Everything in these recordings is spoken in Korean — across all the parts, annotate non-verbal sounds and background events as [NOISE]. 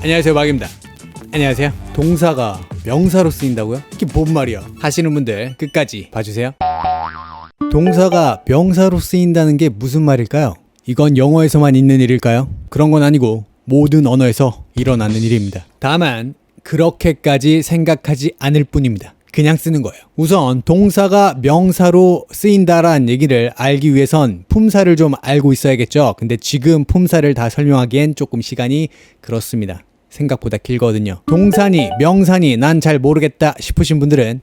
안녕하세요 마입니다 안녕하세요 동사가 명사로 쓰인다고요? 이게 뭔 말이야 하시는 분들 끝까지 봐주세요 동사가 명사로 쓰인다는 게 무슨 말일까요? 이건 영어에서만 있는 일일까요? 그런 건 아니고 모든 언어에서 일어나는 일입니다 다만 그렇게까지 생각하지 않을 뿐입니다 그냥 쓰는 거예요. 우선 동사가 명사로 쓰인다라는 얘기를 알기 위해선 품사를 좀 알고 있어야겠죠. 근데 지금 품사를 다 설명하기엔 조금 시간이 그렇습니다. 생각보다 길거든요. 동사니 명사니 난잘 모르겠다 싶으신 분들은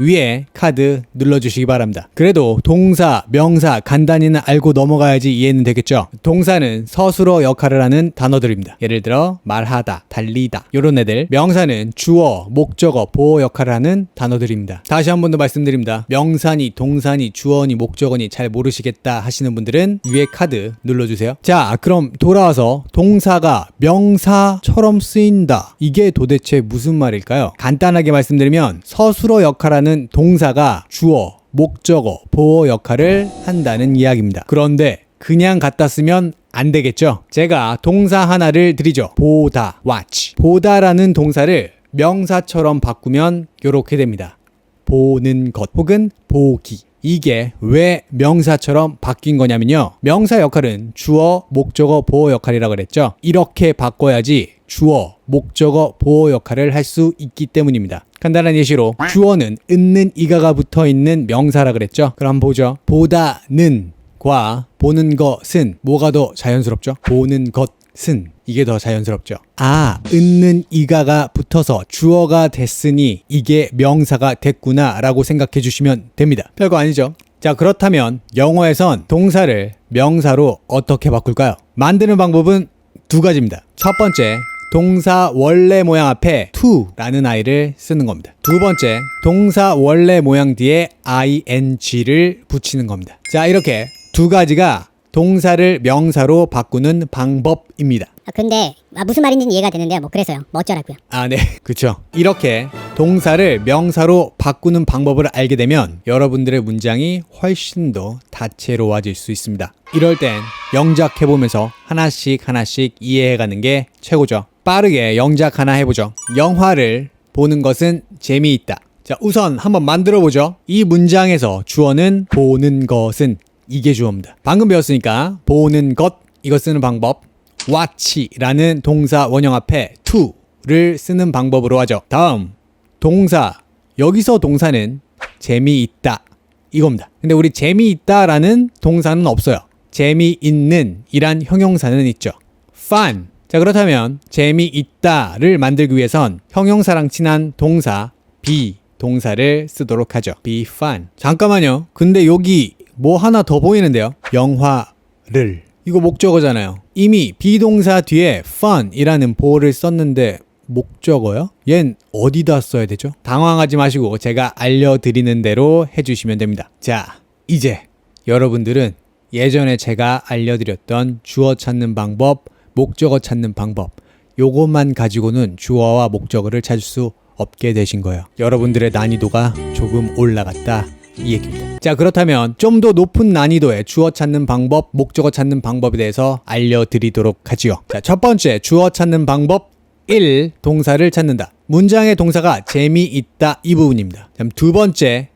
위에 카드 눌러주시기 바랍니다. 그래도 동사, 명사 간단히는 알고 넘어가야지 이해는 되겠죠. 동사는 서술어 역할을 하는 단어들입니다. 예를 들어 말하다, 달리다 이런 애들. 명사는 주어, 목적어, 보호 역할을 하는 단어들입니다. 다시 한 번 더 말씀드립니다. 명사니, 동사니, 주어니, 목적어니 잘 모르시겠다 하시는 분들은 위에 카드 눌러주세요. 자, 그럼 돌아와서 동사가 명사처럼 쓰인다. 이게 도대체 무슨 말일까요? 간단하게 말씀드리면 서술어 역할하는 동사가 주어, 목적어, 보호 역할을 한다는 이야기입니다. 그런데 그냥 갖다 쓰면 안 되겠죠? 제가 동사 하나를 드리죠. 보다, watch. 보다라는 동사를 명사처럼 바꾸면 이렇게 됩니다. 보는 것 혹은 보기. 이게 왜 명사처럼 바뀐 거냐면요. 명사 역할은 주어, 목적어, 보호 역할이라고 그랬죠. 이렇게 바꿔야지 주어, 목적어, 보호 역할을 할 수 있기 때문입니다. 간단한 예시로 주어는 은는 이가가 붙어 있는 명사라 그랬죠. 그럼 보죠. 보다는 과 보는 것은 뭐가 더 자연스럽죠? 보는 것은 이게 더 자연스럽죠. 아, 은는 이가가 붙어서 주어가 됐으니 이게 명사가 됐구나 라고 생각해 주시면 됩니다. 별거 아니죠. 자, 그렇다면 영어에선 동사를 명사로 어떻게 바꿀까요? 만드는 방법은 두 가지입니다. 첫 번째, 동사 원래 모양 앞에 to라는 i를 쓰는 겁니다. 두 번째, 동사 원래 모양 뒤에 ing를 붙이는 겁니다. 자, 이렇게 두 가지가 동사를 명사로 바꾸는 방법입니다. 아, 근데 아, 무슨 말인지는 이해가 되는데요. 뭐 그래서요. 뭐 어쩌라고요. 아, 네. [LAUGHS] 그쵸. 이렇게 동사를 명사로 바꾸는 방법을 알게 되면 여러분들의 문장이 훨씬 더 다채로워질 수 있습니다. 이럴 땐 영작해보면서 하나씩 하나씩 이해해가는 게 최고죠. 빠르게 영작 하나 해보죠. 영화를 보는 것은 재미있다. 자, 우선 한번 만들어 보죠. 이 문장에서 주어는 보는 것은 이게 주어입니다. 방금 배웠으니까 보는 것 이거 쓰는 방법 watch라는 동사 원형 앞에 to를 쓰는 방법으로 하죠. 다음 동사 여기서 동사는 재미있다 이겁니다. 근데 우리 재미있다라는 동사는 없어요. 재미있는 이란 형용사는 있죠. fun 자 그렇다면 재미있다를 만들기 위해선 형용사랑 친한 동사 be 동사를 쓰도록 하죠. be fun. 잠깐만요. 근데 여기 뭐 하나 더 보이는데요. 영화를 이거 목적어잖아요. 이미 비동사 뒤에 fun이라는 보호를 썼는데 목적어요? 얜 어디다 써야 되죠? 당황하지 마시고 제가 알려드리는 대로 해주시면 됩니다. 자, 이제 여러분들은 예전에 제가 알려드렸던 주어 찾는 방법, 목적어 찾는 방법, 요것만 가지고는 주어와 목적어를 찾을 수 없게 되신 거예요. 여러분들의 난이도가 조금 올라갔다. 이 얘기입니다. 자, 그렇다면 좀 더 높은 난이도의 주어 찾는 방법, 목적어 찾는 방법에 대해서 알려드리도록 하지요. 자, 첫 번째 주어 찾는 방법 1. 동사를 찾는다. 문장의 동사가 재미있다 이 부분입니다. 두 번째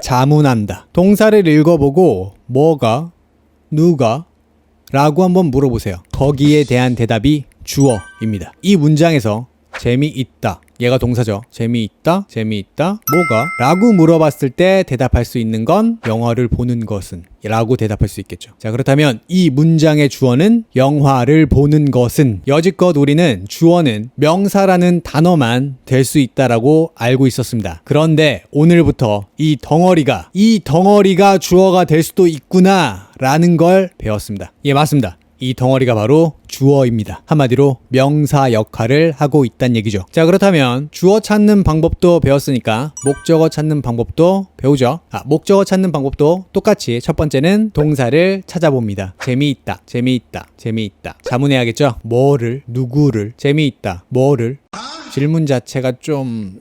자문한다. 동사를 읽어보고 뭐가 누가 라고 한번 물어보세요. 거기에 대한 대답이 주어입니다. 이 문장에서 재미있다. 얘가 동사죠. 재미있다, 재미있다, 뭐가? 라고 물어봤을 때 대답할 수 있는 건 영화를 보는 것은 라고 대답할 수 있겠죠. 자, 그렇다면 이 문장의 주어는 영화를 보는 것은 여지껏 우리는 주어는 명사라는 단어만 될 수 있다라고 알고 있었습니다. 그런데 오늘부터 이 덩어리가 이 덩어리가 주어가 될 수도 있구나 라는 걸 배웠습니다. 예, 맞습니다. 이 덩어리가 바로 주어입니다. 한마디로 명사 역할을 하고 있다는 얘기죠. 자, 그렇다면 주어 찾는 방법도 배웠으니까 목적어 찾는 방법도 배우죠. 아, 목적어 찾는 방법도 똑같이 첫 번째는 동사를 찾아봅니다. 재미있다, 재미있다, 재미있다. 자문해야겠죠? 뭐를, 누구를, 재미있다, 뭐를. 질문 자체가 좀,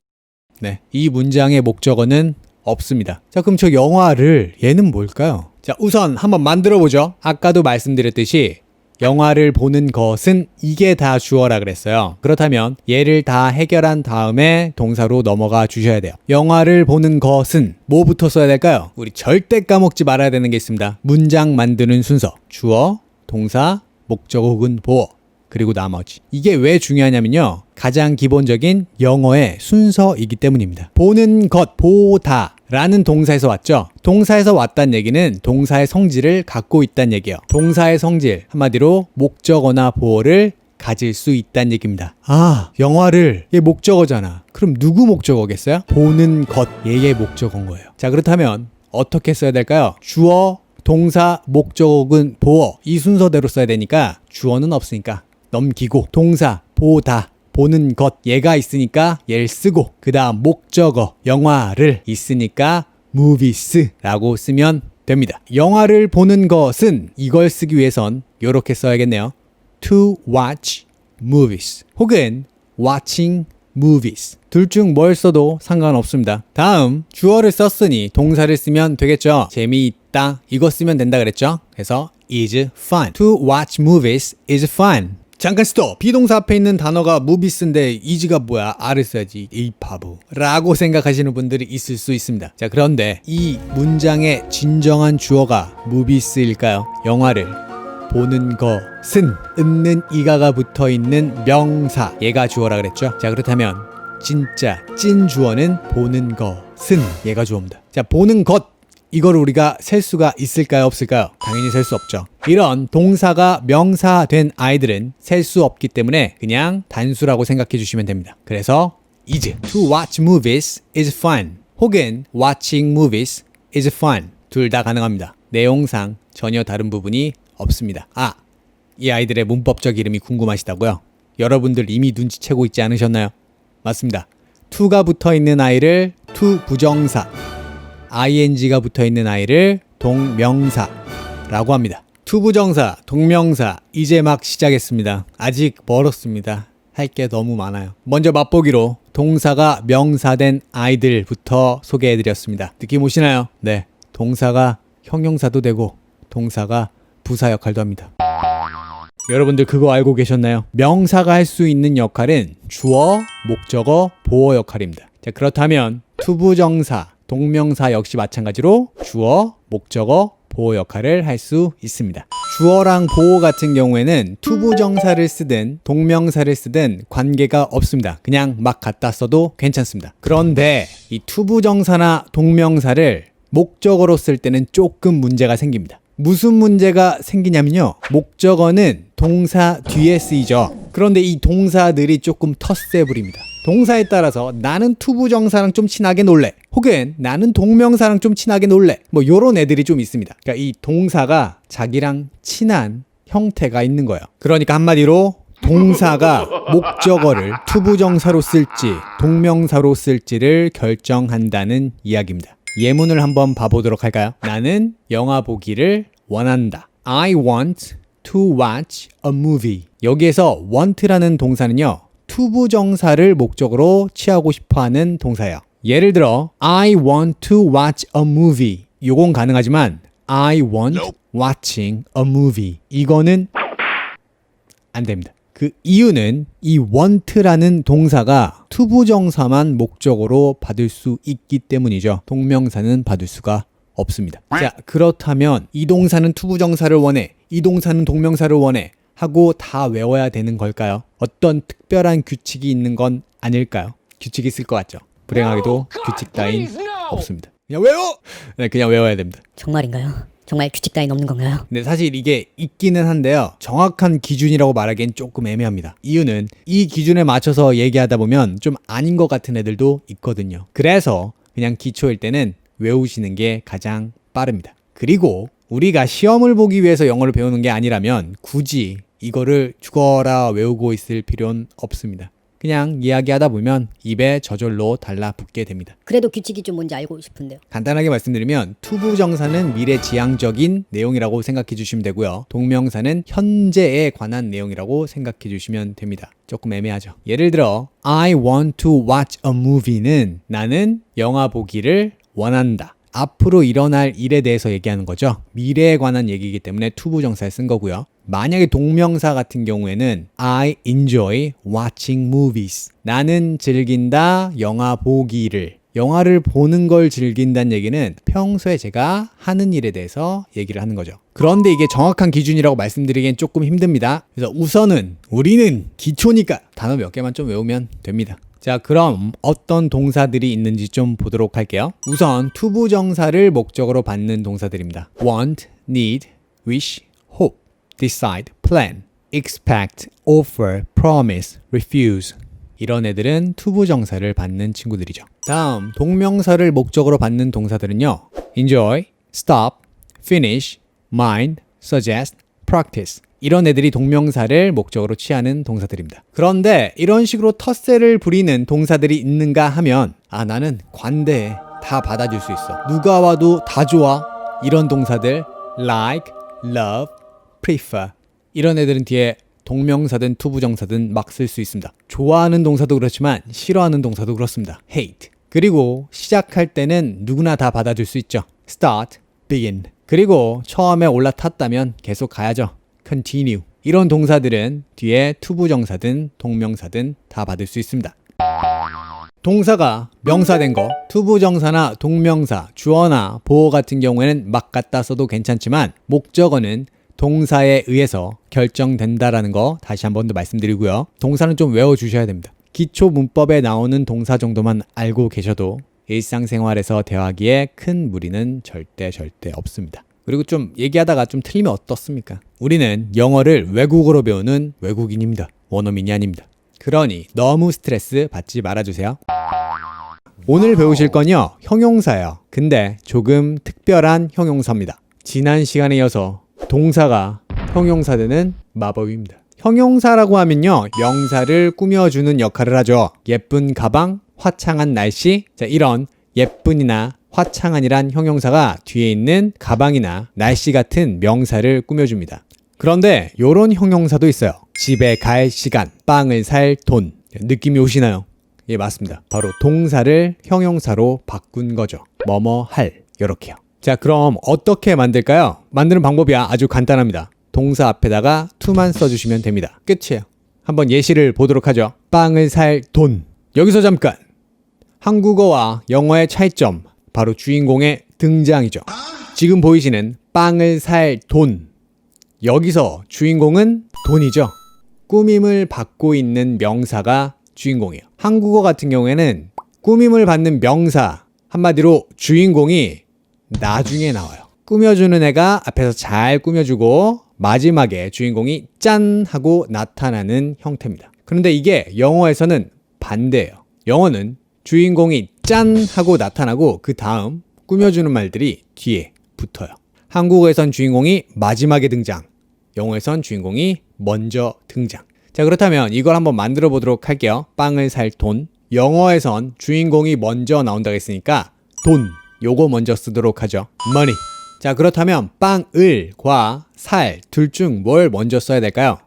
네. 이 문장의 목적어는 없습니다. 자, 그럼 저 영화를 얘는 뭘까요? 자, 우선 한번 만들어 보죠. 아까도 말씀드렸듯이 영화를 보는 것은 이게 다 주어라 그랬어요. 그렇다면 얘를 다 해결한 다음에 동사로 넘어가 주셔야 돼요. 영화를 보는 것은 뭐부터 써야 될까요? 우리 절대 까먹지 말아야 되는 게 있습니다. 문장 만드는 순서. 주어, 동사, 목적 혹은 보어. 그리고 나머지. 이게 왜 중요하냐면요. 가장 기본적인 영어의 순서이기 때문입니다. 보는 것, 보다. 라는 동사에서 왔죠. 동사에서 왔다는 얘기는 동사의 성질을 갖고 있다는 얘기예요. 동사의 성질, 한마디로 목적어나 보어를 가질 수 있다는 얘기입니다. 아, 영화를 얘 목적어잖아. 그럼 누구 목적어겠어요? 보는 것, 얘의 목적어인 거예요. 자, 그렇다면 어떻게 써야 될까요? 주어, 동사, 목적어 보어 이 순서대로 써야 되니까 주어는 없으니까 넘기고 동사, 보다 보는 것 얘가 있으니까 얘를 쓰고 그 다음 목적어 영화를 있으니까 movies라고 쓰면 됩니다. 영화를 보는 것은 이걸 쓰기 위해선 이렇게 써야겠네요. to watch movies 혹은 watching movies 둘 중 뭘 써도 상관없습니다. 다음 주어를 썼으니 동사를 쓰면 되겠죠. 재미있다 이거 쓰면 된다 그랬죠. 그래서 is fun. To watch movies is fun. 잠깐 스톱. 비동사 앞에 있는 단어가 movies인데 is가 뭐야? R을 써야지. 이 바보. 라고 생각하시는 분들이 있을 수 있습니다. 자, 그런데 이 문장의 진정한 주어가 movies일까요? 영화를 보는 것은 있는 이가가 붙어 있는 명사 얘가 주어라 그랬죠. 자 그렇다면 진짜 찐 주어는 보는 것은 얘가 주어입니다. 자 보는 것 이걸 우리가 셀 수가 있을까요 없을까요? 당연히 셀 수 없죠. 이런 동사가 명사된 아이들은 셀 수 없기 때문에 그냥 단수라고 생각해 주시면 됩니다. 그래서 is to watch movies is fun 혹은 watching movies is fun 둘 다 가능합니다. 내용상 전혀 다른 부분이 없습니다. 아, 이 아이들의 문법적 이름이 궁금하시다고요? 여러분들 이미 눈치채고 있지 않으셨나요? 맞습니다. to가 붙어 있는 아이를 to 부정사, ing가 붙어 있는 아이를 동명사라고 합니다. to 부정사, 동명사 이제 막 시작했습니다. 아직 멀었습니다. 할 게 너무 많아요. 먼저 맛보기로 동사가 명사된 아이들부터 소개해 드렸습니다. 느낌 오시나요? 네. 동사가 형용사도 되고 동사가 부사 역할도 합니다. 여러분들 그거 알고 계셨나요? 명사가 할 수 있는 역할은 주어, 목적어, 보어 역할입니다. 자, 그렇다면 투부정사, 동명사 역시 마찬가지로 주어, 목적어, 보어 역할을 할 수 있습니다. 주어랑 보어 같은 경우에는 투부정사를 쓰든 동명사를 쓰든 관계가 없습니다. 그냥 막 갖다 써도 괜찮습니다. 그런데 이 투부정사나 동명사를 목적어로 쓸 때는 조금 문제가 생깁니다. 무슨 문제가 생기냐면요. 목적어는 동사 뒤에 쓰이죠. 그런데 이 동사들이 조금 텃세 부립니다. 동사에 따라서 나는 투부정사랑 좀 친하게 놀래. 혹은 나는 동명사랑 좀 친하게 놀래. 뭐 요런 애들이 좀 있습니다. 그러니까 이 동사가 자기랑 친한 형태가 있는 거예요. 그러니까 한마디로 동사가 목적어를 투부정사로 쓸지 동명사로 쓸지를 결정한다는 이야기입니다. 예문을 한번 봐보도록 할까요? 나는 영화 보기를 원한다. I want to watch a movie. 여기에서 want라는 동사는요. 투부정사를 목적으로 취하고 싶어하는 동사예요. 예를 들어 I want to watch a movie. 요건 가능하지만 I want watching a movie. 이거는 안 됩니다. 그 이유는 이 want라는 동사가 투부정사만 목적으로 받을 수 있기 때문이죠. 동명사는 받을 수가 없습니다. 자, 그렇다면 이 동사는 투부정사를 원해, 이 동사는 동명사를 원해 하고 다 외워야 되는 걸까요? 어떤 특별한 규칙이 있는 건 아닐까요? 규칙이 있을 것 같죠. 불행하게도 규칙 따윈 없습니다. 그냥 외워! 네, 그냥 외워야 됩니다. 정말인가요? 정말 규칙 따윈 없는 건가요? 근데 사실 이게 있기는 한데요. 정확한 기준이라고 말하기엔 조금 애매합니다. 이유는 이 기준에 맞춰서 얘기하다 보면 좀 아닌 것 같은 애들도 있거든요. 그래서 그냥 기초일 때는 외우시는 게 가장 빠릅니다. 그리고 우리가 시험을 보기 위해서 영어를 배우는 게 아니라면 굳이 이거를 죽어라 외우고 있을 필요는 없습니다. 그냥 이야기하다 보면 입에 저절로 달라붙게 됩니다. 그래도 규칙이 좀 뭔지 알고 싶은데요. 간단하게 말씀드리면 투부 정사는 미래 지향적인 내용이라고 생각해 주시면 되고요. 동명사는 현재에 관한 내용이라고 생각해 주시면 됩니다. 조금 애매하죠. 예를 들어 I want to watch a movie는 나는 영화 보기를 원한다. 앞으로 일어날 일에 대해서 얘기하는 거죠. 미래에 관한 얘기이기 때문에 투부정사에 쓴 거고요. 만약에 동명사 같은 경우에는 I enjoy watching movies. 나는 즐긴다 영화 보기를. 영화를 보는 걸 즐긴다는 얘기는 평소에 제가 하는 일에 대해서 얘기를 하는 거죠. 그런데 이게 정확한 기준이라고 말씀드리기엔 조금 힘듭니다. 그래서 우선은 우리는 기초니까 단어 몇 개만 좀 외우면 됩니다. 자, 그럼 어떤 동사들이 있는지 좀 보도록 할게요. 우선 투부정사를 목적으로 받는 동사들입니다. want, need, wish, hope, decide, plan, expect, offer, promise, refuse. 이런 애들은 투부정사를 받는 친구들이죠. 다음, 동명사를 목적으로 받는 동사들은요. enjoy, stop, finish, mind, suggest, practice. 이런 애들이 동명사를 목적으로 취하는 동사들입니다. 그런데 이런 식으로 텃세를 부리는 동사들이 있는가 하면 아 나는 관대해 다 받아줄 수 있어. 누가 와도 다 좋아. 이런 동사들 like, love, prefer 이런 애들은 뒤에 동명사든 투부정사든 막 쓸 수 있습니다. 좋아하는 동사도 그렇지만 싫어하는 동사도 그렇습니다. hate. 그리고 시작할 때는 누구나 다 받아줄 수 있죠. start, begin. 그리고 처음에 올라탔다면 계속 가야죠. continue. 이런 동사들은 뒤에 투부정사든 동명사든 다 받을 수 있습니다. 동사가 명사된 거, 투부정사나 동명사, 주어나 보어 같은 경우에는 막 갖다 써도 괜찮지만 목적어는 동사에 의해서 결정된다라는 거 다시 한 번 더 말씀드리고요. 동사는 좀 외워 주셔야 됩니다. 기초 문법에 나오는 동사 정도만 알고 계셔도 일상생활에서 대화하기에 큰 무리는 절대 절대 없습니다. 그리고 좀 얘기하다가 좀 틀리면 어떻습니까? 우리는 영어를 외국어로 배우는 외국인입니다. 원어민이 아닙니다. 그러니 너무 스트레스 받지 말아주세요. 오늘 배우실 건요, 형용사예요. 근데 조금 특별한 형용사입니다. 지난 시간에 이어서 동사가 형용사 되는 마법입니다. 형용사라고 하면요, 명사를 꾸며주는 역할을 하죠. 예쁜 가방, 화창한 날씨, 자, 이런 예쁜이나 화창한이란 형용사가 뒤에 있는 가방이나 날씨 같은 명사를 꾸며줍니다. 그런데 요런 형용사도 있어요. 집에 갈 시간, 빵을 살 돈. 느낌이 오시나요? 예, 맞습니다. 바로 동사를 형용사로 바꾼 거죠. 뭐뭐 할. 요렇게요. 자, 그럼 어떻게 만들까요? 만드는 방법이야 아주 간단합니다. 동사 앞에다가 to만 써주시면 됩니다. 끝이에요. 한번 예시를 보도록 하죠. 빵을 살 돈. 여기서 잠깐. 한국어와 영어의 차이점. 바로 주인공의 등장이죠. 지금 보이시는 빵을 살 돈. 여기서 주인공은 돈이죠. 꾸밈을 받고 있는 명사가 주인공이에요. 한국어 같은 경우에는 꾸밈을 받는 명사, 한마디로 주인공이 나중에 나와요. 꾸며주는 애가 앞에서 잘 꾸며주고 마지막에 주인공이 짠 하고 나타나는 형태입니다. 그런데 이게 영어에서는 반대예요. 영어는 주인공이 짠 하고 나타나고 그 다음 꾸며주는 말들이 뒤에 붙어요. 한국어에선 주인공이 마지막에 등장, 영어에선 주인공이 먼저 등장. 자, 그렇다면 이걸 한번 만들어 보도록 할게요. 빵을 살 돈. 영어에선 주인공이 먼저 나온다고 했으니까 돈. 요거 먼저 쓰도록 하죠. money. 자, 그렇다면 빵을과 살 둘 중 뭘 먼저 써야 될까요?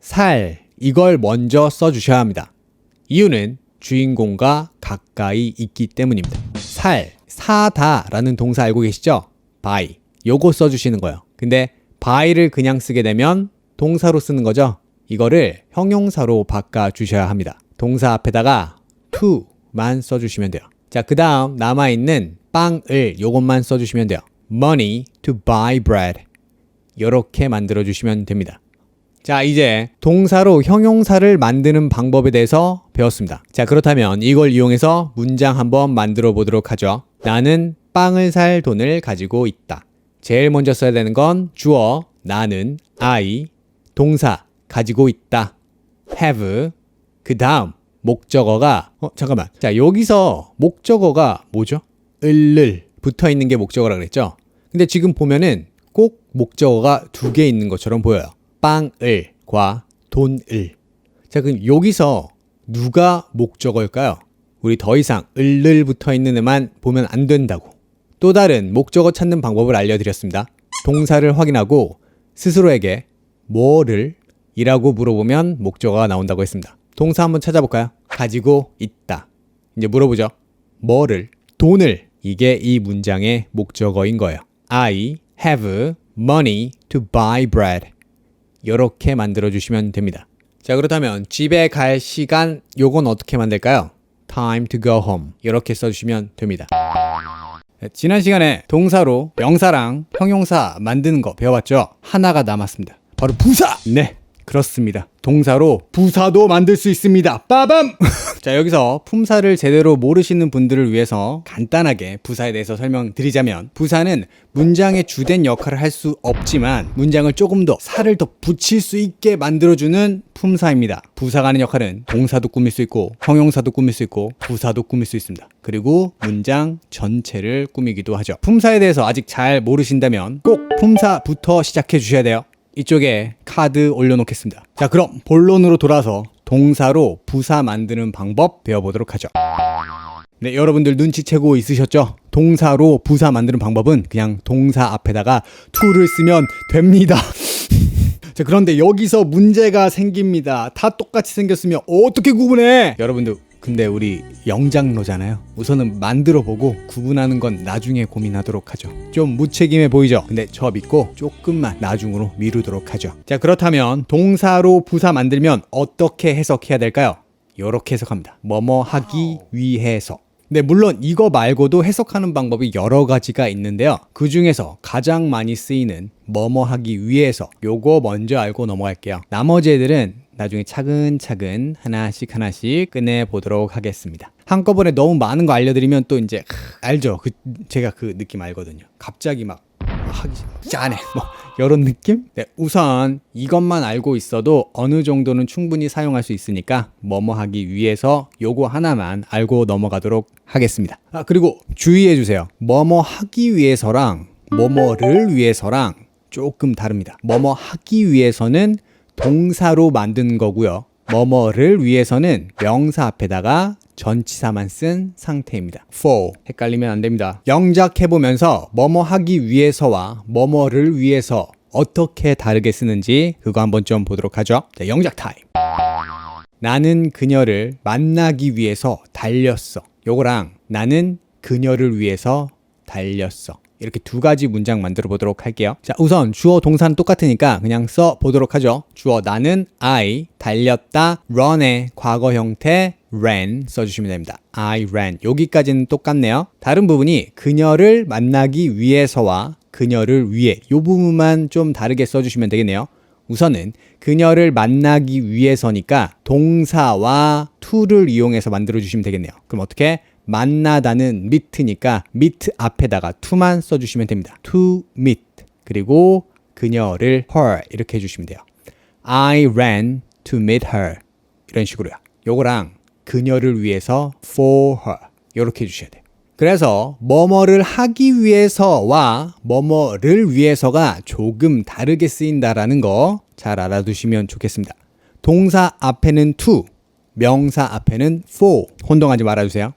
살. 이걸 먼저 써 주셔야 합니다. 이유는 주인공과 가까이 있기 때문입니다. 살, 사다라는 동사 알고 계시죠? buy. 요거 써 주시는 거예요. 근데 buy를 그냥 쓰게 되면 동사로 쓰는 거죠. 이거를 형용사로 바꿔 주셔야 합니다. 동사 앞에다가 to만 써 주시면 돼요. 자, 그 다음 남아 있는 빵을 요것만 써 주시면 돼요. Money to buy bread. 이렇게 만들어 주시면 됩니다. 자, 이제 동사로 형용사를 만드는 방법에 대해서 배웠습니다. 자, 그렇다면 이걸 이용해서 문장 한번 만들어 보도록 하죠. 나는 빵을 살 돈을 가지고 있다. 제일 먼저 써야 되는 건 주어, 나는, I, 동사, 가지고 있다. have, 그 다음, 목적어가, 어, 잠깐만. 자, 여기서 목적어가 뭐죠? 을를 붙어 있는 게 목적어라 그랬죠? 근데 지금 보면은 꼭 목적어가 두 개 있는 것처럼 보여요. 빵을과 돈을. 자, 그럼 여기서 누가 목적어일까요? 우리 더 이상 을을 붙어 있는 애만 보면 안 된다고. 또 다른 목적어 찾는 방법을 알려드렸습니다. 동사를 확인하고 스스로에게 뭐를 이라고 물어보면 목적어가 나온다고 했습니다. 동사 한번 찾아볼까요? 가지고 있다. 이제 물어보죠. 뭐를? 돈을 이게 이 문장의 목적어인 거예요. I have money to buy bread. 이렇게 만들어 주시면 됩니다. 자, 그렇다면 집에 갈 시간 요건 어떻게 만들까요? time to go home. 이렇게 써 주시면 됩니다. 네, 지난 시간에 동사로 명사랑 형용사 만드는 거 배워봤죠? 하나가 남았습니다. 바로 부사! 네, 그렇습니다. 동사로 부사도 만들 수 있습니다. 빠밤! [LAUGHS] 자, 여기서 품사를 제대로 모르시는 분들을 위해서 간단하게 부사에 대해서 설명드리자면 부사는 문장의 주된 역할을 할 수 없지만 문장을 조금 더 살을 더 붙일 수 있게 만들어주는 품사입니다. 부사가 하는 역할은 동사도 꾸밀 수 있고 형용사도 꾸밀 수 있고 부사도 꾸밀 수 있습니다. 그리고 문장 전체를 꾸미기도 하죠. 품사에 대해서 아직 잘 모르신다면 꼭 품사부터 시작해 주셔야 돼요. 이쪽에 카드 올려놓겠습니다. 자, 그럼 본론으로 돌아서 동사로 부사 만드는 방법 배워보도록 하죠. 네, 여러분들 눈치채고 있으셨죠? 동사로 부사 만드는 방법은 그냥 동사 앞에다가 to를 쓰면 됩니다. [LAUGHS] 자, 그런데 여기서 문제가 생깁니다. 다 똑같이 생겼으면 어떻게 구분해? 여러분들, 근데 우리 영장로잖아요. 우선은 만들어 보고 구분하는 건 나중에 고민하도록 하죠. 좀 무책임해 보이죠? 근데 저 믿고 조금만 나중으로 미루도록 하죠. 자, 그렇다면 동사로 부사 만들면 어떻게 해석해야 될까요? 이렇게 해석합니다. 뭐뭐 하기 위해서. 네, 물론 이거 말고도 해석하는 방법이 여러 가지가 있는데요. 그 중에서 가장 많이 쓰이는 뭐뭐 하기 위해서 요거 먼저 알고 넘어갈게요. 나머지 애들은 나중에 차근차근 하나씩 하나씩 끝내 보도록 하겠습니다. 한꺼번에 너무 많은 거 알려드리면 또 이제 크, 알죠? 그 제가 그 느낌 알거든요. 갑자기 막 하기 짠해 뭐 이런 느낌? 네, 우선 이것만 알고 있어도 어느 정도는 충분히 사용할 수 있으니까 뭐뭐 하기 위해서 요거 하나만 알고 넘어가도록 하겠습니다. 아 그리고 주의해 주세요. 뭐뭐 하기 위해서랑 뭐뭐를 위해서랑 조금 다릅니다. 뭐뭐 하기 위해서는 동사로 만든 거고요. 뭐뭐를 위해서는 명사 앞에다가 전치사만 쓴 상태입니다. for 헷갈리면 안 됩니다. 영작해 보면서 뭐뭐 하기 위해서와 뭐뭐를 위해서 어떻게 다르게 쓰는지 그거 한번 좀 보도록 하죠. 자, 영작 타임. 나는 그녀를 만나기 위해서 달렸어. 요거랑 나는 그녀를 위해서 달렸어. 이렇게 두 가지 문장 만들어 보도록 할게요. 자, 우선 주어 동사는 똑같으니까 그냥 써 보도록 하죠. 주어 나는 I 달렸다 run의 과거 형태 ran 써주시면 됩니다. I ran 여기까지는 똑같네요. 다른 부분이 그녀를 만나기 위해서와 그녀를 위해 이 부분만 좀 다르게 써주시면 되겠네요. 우선은 그녀를 만나기 위해서니까 동사와 to를 이용해서 만들어 주시면 되겠네요. 그럼 어떻게? 만나다는 meet니까 meet 앞에다가 to만 써주시면 됩니다. to meet 그리고 그녀를 her 이렇게 해주시면 돼요. I ran to meet her 이런 식으로요. 요거랑 그녀를 위해서 for her 이렇게 해주셔야 돼요. 그래서 뭐뭐를 하기 위해서와 뭐뭐를 위해서가 조금 다르게 쓰인다라는 거 잘 알아두시면 좋겠습니다. 동사 앞에는 to, 명사 앞에는 for 혼동하지 말아주세요.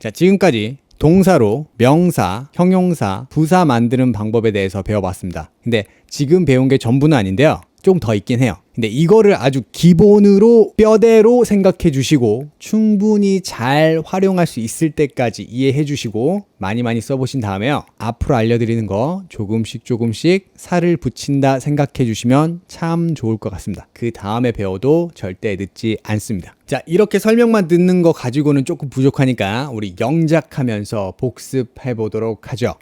자, 지금까지 동사로 명사, 형용사, 부사 만드는 방법에 대해서 배워봤습니다. 근데 지금 배운 게 전부는 아닌데요. 좀 더 있긴 해요. 근데 이거를 아주 기본으로 뼈대로 생각해 주시고 충분히 잘 활용할 수 있을 때까지 이해해 주시고 많이 많이 써보신 다음에요. 앞으로 알려드리는 거 조금씩 조금씩 살을 붙인다 생각해 주시면 참 좋을 것 같습니다. 그 다음에 배워도 절대 늦지 않습니다. 자, 이렇게 설명만 듣는 거 가지고는 조금 부족하니까 우리 영작하면서 복습해 보도록 하죠.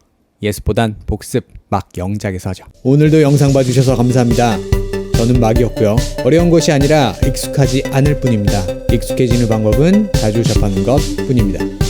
예습보단 복습 막 영작에서 하죠. 오늘도 영상 봐주셔서 감사합니다. 저는 막이었고요. 어려운 것이 아니라 익숙하지 않을 뿐입니다. 익숙해지는 방법은 자주 접하는 것 뿐입니다.